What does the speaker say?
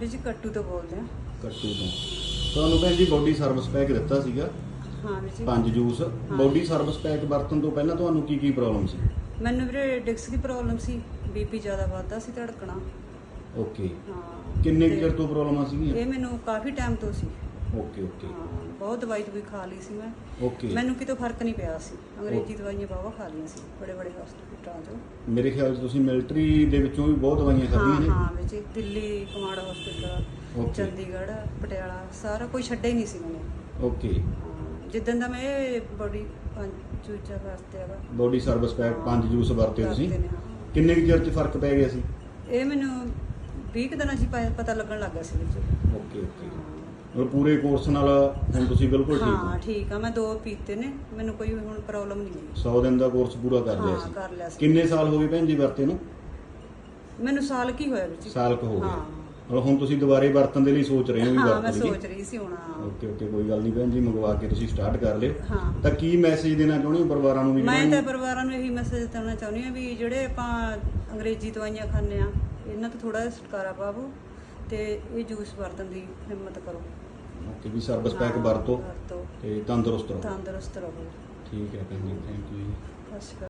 ਵੀ ਜੀ ਕੱਟੂ ਤੋਂ ਬੋਲਦੇ ਆ। ਕੱਟੂ ਤੋਂ। ਤੁਹਾਨੂੰ ਭੈਣ ਜੀ ਬੋਡੀ ਸਰਵਿਸ ਪੈਕ ਦਿੱਤਾ ਸੀਗਾ। ਹਾਂ ਵੀ ਜੀ। ਪੰਜ ਜੂਸ। ਬੋਡੀ ਸਰਵਿਸ ਪੈਕ ਵਰਤਣ ਤੋਂ ਪਹਿਲਾਂ ਤੁਹਾਨੂੰ ਕੀ ਕੀ ਪ੍ਰੋਬਲਮ ਸੀ? ਮੈਨੂੰ ਵੀਰੇ ਡਿਕਸ ਦੀ ਪ੍ਰੋਬਲਮ ਸੀ। ਬੀਪੀ ਜ਼ਿਆਦਾ ਵੱਧਦਾ ਸੀ ਧੜਕਣਾ। ਓਕੇ ਹਾਂ। ਕਿੰਨੇ ਕੁ ਤੇ ਚਿਰ ਤੋਂ ਪ੍ਰੋਬਲਮਾਂ ਸੀਗੀਆਂ? ਇਹ ਮੈਨੂੰ ਕਾਫੀ ਟਾਈਮ ਤੋਂ ਸੀ। ਓਕੇ ਓਕੇ ਹਾਂ ਬਹੁਤ ਦਵਾਈ ਦਵਾਈ ਖਾ ਲਈ ਸੀ ਮੈਂ। ਓਕੇ ਮੈਨੂੰ ਕਿਤੋਂ ਫ਼ਰਕ ਨਹੀਂ ਪਿਆ ਸੀ। ਅੰਗਰੇਜ਼ੀ ਦਵਾਈਆਂ ਬਾਵਾ ਖਾ ਲਈਆਂ ਸੀ ਬੜੇ ਬੜੇ ਹਸਪਤਾਲਾਂ ਤੋਂ ਮੇਰੇ ਖਿਆਲ 'ਚ ਤੁਸੀਂ ਮਿਲਟਰੀ ਦੇ ਵਿੱਚੋਂ ਵੀ ਬਹੁਤ ਦਵਾਈਆਂ ਖਾਧੀਆਂ ਹਾਂ ਨੇ। ਹਾਂ ਵਿੱਚ Delhi command hospital Okay. Chandigarh Patiala ਸਾਰਾ ਕੋਈ ਛੱਡਿਆ ਹੀ ਨਹੀਂ ਸੀ ਮੈਨੂੰ। ਓਕੇ ਹਾਂ, ਜਿੱਦਣ ਦਾ ਮੈਂ ਇਹ ਬੜੀ ਚੂਚਾ ਵਾਸਤੇ ਆਵਾ ਬੋਡੀ ਸਰਵਿਸ ਪੈਕ ਪੰਜ ਜੂਸ ਵਰਤੇ ਤੁਸੀਂ? ਵਰਤੇ ਨੇ, ਹਾਂ। ਕਿੰਨੇ ਕੁ ਚਿਰ 'ਚ ਫ਼ਰਕ ਪੈ ਗਿਆ ਸੀ? ਇਹ ਮੈਨੂੰ 20 ਕੁ ਦਿਨਾਂ 'ਚ ਹੀ ਪ- ਪਤਾ ਲੱਗਣ ਲੱਗ ਸੀ ਵਿੱਚ। ਓਕੇ ਓਕੇ ਪੂਰੇ ਕੋਰਸ ਨਾਲ ਹੁਣ ਤੁਸੀਂ ਬਿਲਕੁਲ ਠੀਕ ਹਾਂ। ਹੋ ਠੀਕ ਆ ਮੈਂ ਦੋ ਪੀਤੇ ਨੇ ਮੈਨੂੰ ਕੋਈ ਹੁਣ ਪ੍ਰੋਬਲਮ ਨਹੀਂ ਆਈ 100 ਦਿਨ ਦਾ ਕੋਰਸ ਪੂਰਾ ਕਰ ਲਿਆ ਹਾਂ ਕਰ ਲਿਆ ਸੀ। ਕਿੰਨੇ ਸਾਲ ਹੋ ਗਏ ਭੈਣ ਜੀ ਵਰਤੇ ਨੂੰ? ਮੈਨੂੰ ਸਾਲ ਕੀ ਹੋਇਆ ਵਿੱਚ ਸਾਲ ਕੁ ਹੋ ਗਿਆ ਹਾਂ। ਮਤਲਬ ਹੁਣ ਤੁਸੀਂ ਦੁਬਾਰੇ ਵਰਤਣ ਦੇ ਲਈ ਸੋਚ ਰਹੇ ਹੋ ਵੀ ਹਾਂ ਮੈਂ ਵਰਤਣ ਸੋਚ ਰਹੀ ਸੀ ਹੁਣ ਹਾਂ। ਓਕੇ ਓਕੇ ਕੋਈ ਗੱਲ ਨਹੀਂ ਭੈਣ ਜੀ ਮੰਗਵਾ ਕੇ ਤੁਸੀਂ ਸਟਾਰਟ ਕਰ ਲਿਓ। ਹਾਂ। ਤਾਂ ਕੀ ਮੈਸੇਜ ਦੇਣਾ ਚਾਹੁੰਦੇ ਹੋ ਪਰਿਵਾਰਾਂ ਨੂੰ ਵੀ ਮੈਂ ਤਾਂ ਪਰਿਵਾਰਾਂ ਨੂੰ ਇਹੀ ਮੈਸੇਜ ਦੇਣਾ ਚਾਹੁੰਦੀ ਹਾਂ ਵੀ ਜਿਹੜੇ ਆਪਾਂ ਅੰਗਰੇਜ਼ੀ ਦਵਾਈਆਂ ਖਾਂਦੇ ਆ ਇਹਨਾਂ ਤੋਂ ਥੋੜਾ ਜਿਹਾ ਛੁਟਕਾਰਾ ਪਾਵੋ। ਤੇ ਇਹ ਜੂਸ ਵਰਤਣ ਦੀ ਹਿੰਮਤ ਕਰੋ। ਓਕੇ ਵੀ ਸਰਵਿਸ ਪੈਕ ਵਰਤੋ ਵਰਤੋ। ਤੇ ਤੰਦਰੁਸਤ ਰਹੋ। ਤੰਦਰੁਸਤ ਰਹੋ। ਠੀਕ ਹੈ ਭੈਣ ਜੀ ਥੈਂਕ ਯੂ ਜੀ। ਸਤਿ ਸ਼੍ਰੀ ਅਕਾਲ।